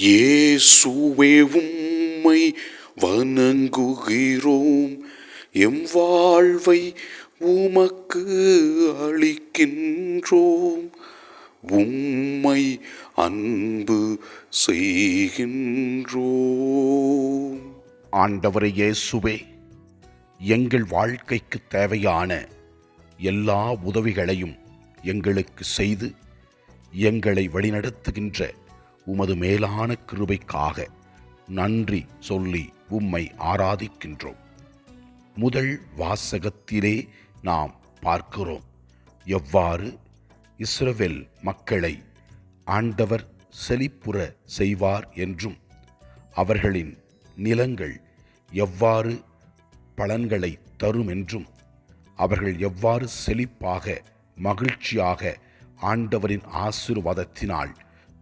இயேசுவே உம்மை வணங்குகிறோம். எம் வாழ்வை உமக்கு அளிக்கின்றோம். உம்மை அன்பு செய்கின்றோம். ஆண்டவரே இயேசுவே எங்கள் வாழ்க்கைக்கு தேவையான எல்லா உதவிகளையும் எங்களுக்கு செய்து எங்களை வழிநடத்துகின்ற உமது மேலான கிருபைக்காக நன்றி சொல்லி உம்மை ஆராதிக்கின்றோம். முதல் வாசகத்திலே நாம் பார்க்கிறோம். எவ்வாறு? இஸ்ரவேல் மக்களை ஆண்டவர் செழிப்புற செய்வார் என்றும் அவர்களின் நிலங்கள் எவ்வாறு பலன்களை தரும் என்றும் அவர்கள் எவ்வாறு செழிப்பாக மகிழ்ச்சியாக ஆண்டவரின் ஆசீர்வாதத்தினால்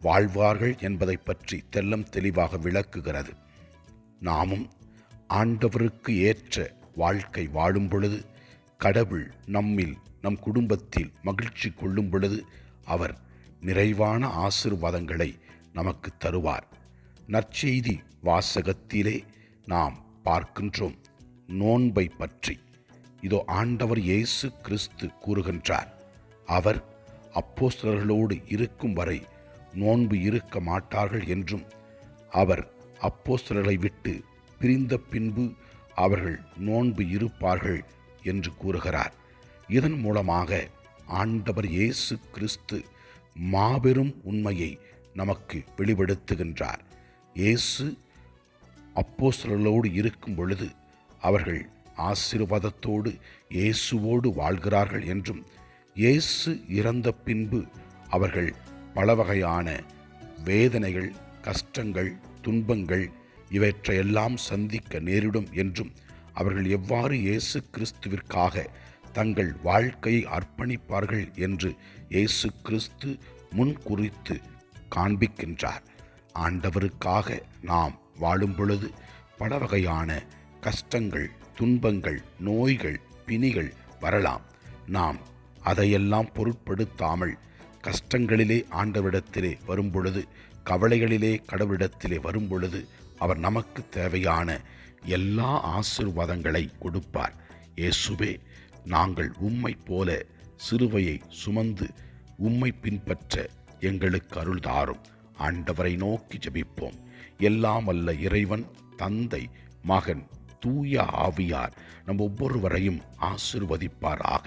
வாழ்வார்கள் என்பதை பற்றி தெல்லம் தெளிவாக விளக்குகிறது. நாமும் ஆண்டவருக்கு ஏற்ற வாழ்க்கை வாழும் பொழுது கடவுள் நம்மில் நம் குடும்பத்தில் மகிழ்ச்சி கொள்ளும் பொழுது அவர் நிறைவான ஆசீர்வாதங்களை நமக்கு தருவார். நற்செய்தி வாசகத்திலே நாம் பார்க்கின்றோம் நோன்பை பற்றி. இதோ ஆண்டவர் இயேசு கிறிஸ்து கூறுகின்றார் அவர் அப்போஸ்தலர்களோடு இருக்கும் வரை நோன்பு இருக்க மாட்டார்கள் என்றும் அவர் அப்போஸ்தலர்களை விட்டு பிரிந்த பின்பு அவர்கள் நோன்பு இருப்பார்கள் என்று கூறுகிறார். இதன் மூலமாக ஆண்டவர் இயேசு கிறிஸ்து மாபெரும் உண்மையை நமக்கு வெளிப்படுத்துகின்றார். இயேசு அப்போஸ்தலர்களோடு இருக்கும் பொழுது அவர்கள் ஆசீர்வாதத்தோடு இயேசுவோடு வாழ்கிறார்கள் என்றும் இயேசு இறந்த பின்பு அவர்கள் பல வகையான வேதனைகள் கஷ்டங்கள் துன்பங்கள் இவற்றையெல்லாம் சந்திக்க நேரிடும் என்றும் அவர்கள் எவ்வாறு இயேசு கிறிஸ்துவிற்காக தங்கள் வாழ்க்கையை அர்ப்பணிப்பார்கள் என்று இயேசு கிறிஸ்து முன் குறித்து காண்பிக்கின்றார். ஆண்டவருக்காக நாம் வாழும் பொழுது பல வகையான கஷ்டங்கள் துன்பங்கள் நோய்கள் பிணிகள் வரலாம். நாம் அதையெல்லாம் பொருட்படுத்தாமல் கஷ்டங்களிலே ஆண்டவரிடத்திலே வரும்பொழுது கவலைகளிலே கடவுளிடத்திலே வரும்பொழுது அவர் நமக்கு தேவையான எல்லா ஆசிர்வாதங்களை கொடுப்பார். இயேசுவே நாங்கள் உம்மை போல சிறுவையை சுமந்து உம்மை பின்பற்ற எங்களுக்கு அருள் தாரும். ஆண்டவரை நோக்கி ஜெபிப்போம். எல்லாம் அல்ல இறைவன் தந்தை மகன் தூய ஆவியார் நம் ஒவ்வொருவரையும் ஆசிர்வதிப்பாராக.